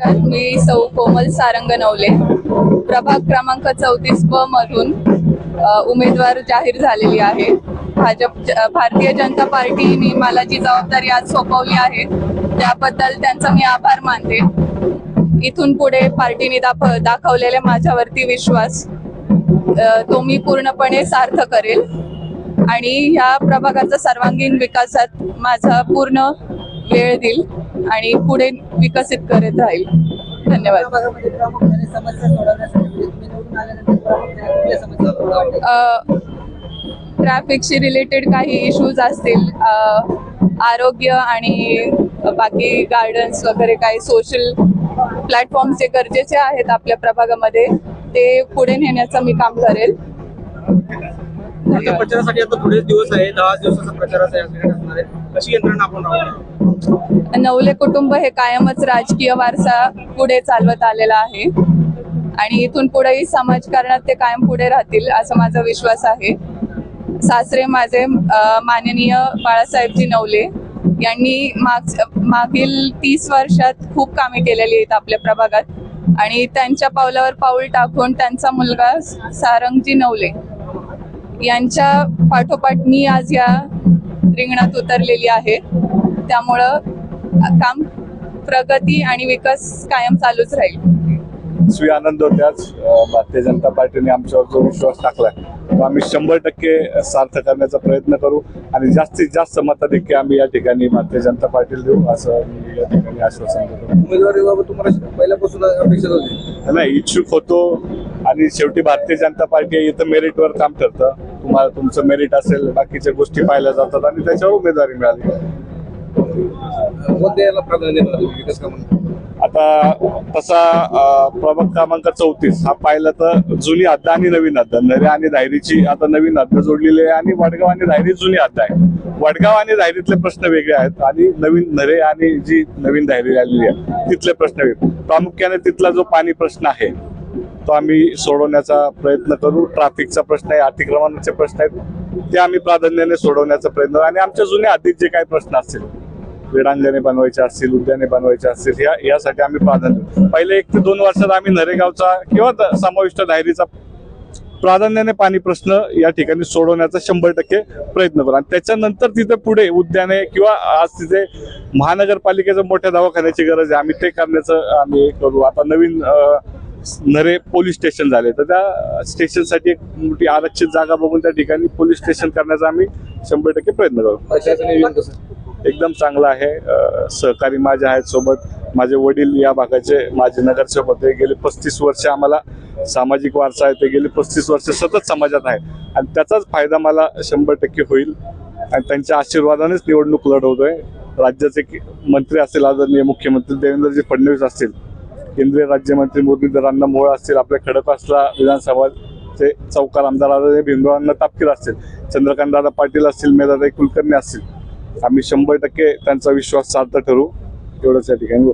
नमस्कार मी सौ कोमल सारंग नवले प्रभाग क्रमांक चौतीस ब मधून उमेदवार जाहीर झालेली आहे. भाजप भारतीय जनता पार्टीने मला जी जबाबदारी आज सोपवली आहे. त्याबद्दल त्यांचा मी आभार मानते. इथून पुढे पार्टीने दाख दाखवलेल्या माझ्यावरती विश्वास तो मी पूर्णपणे सार्थ करेल. आणि ह्या प्रभागाचा सर्वांगीण विकासात माझा पूर्ण वेळ देईल आणि पुढे विकसित करत राहील. धन्यवाद. ट्रॅफिकशी रिलेटेड काही इश्यूज असतील आरोग्य आणि बाकी गार्डन्स वगैरे काही सोशल प्लॅटफॉर्म जे गरजेचे आहेत आपल्या प्रभागामध्ये ते पुढे नेण्याचं मी काम करेल. आता प्रचारासाठी आता थोडेच दिवस आहे दहा दिवसाचा प्रचाराचा या ठिकाणी असणार आहे. कशी यंत्रणा आपण नवले कुटुंब हे कायमच राजकीय वारसा पुढे चालवत आलेला आहे. आणि इथून पुढेही समाजकारणात ते कायम पुढे राहतील असा माझा विश्वास आहे. सासरे माझे माननीय बाळासाहेबजी नवले यांनी माग मागील तीस वर्षात खूप कामे केलेली आहेत आपल्या प्रभागात. आणि त्यांच्या पावलावर पाऊल टाकून त्यांचा मुलगा सारंगजी नवले यांच्या पाठोपाठ मी आज या रिंगणात उतरलेली आहे. त्यामुळं काम प्रगती आणि विकास कायम चालूच राहील. श्री आनंद होते आज अं, भारतीय जनता पार्टीने आमच्यावर जो विश्वास टाकलाय तो आम्ही शंभर टक्के सार्थ करण्याचा प्रयत्न करू आणि जास्तीत जास्त मताधिक्य आम्ही या ठिकाणी भारतीय जनता पार्टीला देऊ असं मी या ठिकाणी आश्वासन देतो. उमेदवारीबाबत तुम्हाला पहिल्यापासून अपेक्षा होती? नाही इच्छुक होतो आणि शेवटी भारतीय जनता पार्टी इथं मेरिटवर काम ठरतं तुम्हाला तुमचं मेरिट असेल बाकीच्या गोष्टी पाहिल्या जातात आणि त्याच्यावर उमेदवारी मिळाली. आता तसा प्रभाग क्रमांक चौतीस हा पाहिला तर जुनी हद्द आणि नवीन हद्द नरे आणि धायरीची आता नवीन हद्द जोडलेली आहे आणि वडगाव आणि धायरी जुनी हद्द आहे. वडगाव आणि धायरीतले प्रश्न वेगळे आहेत आणि नवीन नरे आणि जी नवीन धायरी आलेली आहे तिथले प्रश्न वेगळे प्रामुख्याने तिथला जो पाणी प्रश्न आहे तो आम्ही सोडवण्याचा प्रयत्न करू. ट्रॅफिकचा प्रश्न आहे अतिक्रमणाचे प्रश्न आहेत ते आम्ही प्राधान्याने सोडवण्याचा प्रयत्न करू. आणि आमच्या जुन्या हद्दीत जे काही प्रश्न असतील क्रीडांगणे बनवायचे असतील उद्याने बनवायचे असतील या यासाठी आम्ही प्राधान्य पहिले एक ते दोन वर्षात आम्ही नरेगावचा किंवा द- समाविष्ट डायरीचा प्राधान्याने पाणी प्रश्न या ठिकाणी सोडवण्याचा शंभर टक्के प्रयत्न करू. आणि त्याच्यानंतर तिथे पुढे उद्याने किंवा आज तिथे महानगरपालिकेचं मोठ्या दवाखान्याची गरज आहे. आम्ही ते करण्याचं आम्ही करू. आता नवीन नरे पोलीस स्टेशन झाले. तर त्या स्टेशनसाठी एक मोठी आरक्षित जागा बघून त्या ठिकाणी पोलीस स्टेशन करण्याचा आम्ही शंभर टक्के प्रयत्न करू एकदम चांगला आहे. सहकारी माझे आहेत सोबत. माझे वडील या भागाचे माझे नगरसेवक होते गेले पस्तीस वर्ष आम्हाला सामाजिक वारसा आहे. ते गेले पस्तीस वर्ष सतत समाजात आहे. आणि त्याचाच फायदा मला शंभर टक्के होईल. आणि त्यांच्या आशीर्वादानेच निवडणूक लढवतोय. राज्याचे मंत्री असतील आदरणीय मुख्यमंत्री देवेंद्रजी फडणवीस असतील केंद्रीय राज्यमंत्री मुरलीधरांना मोळ असतील आपल्या खडकवासला विधानसभाचे चौकार आमदार आदरणीय तापकीर असतील चंद्रकांत दादा पाटील असतील मेधाताई कुलकर्णी असतील आम्ही शंभर टक्के त्यांचा विश्वास सार्थ ठरू. एवढंच या ठिकाणी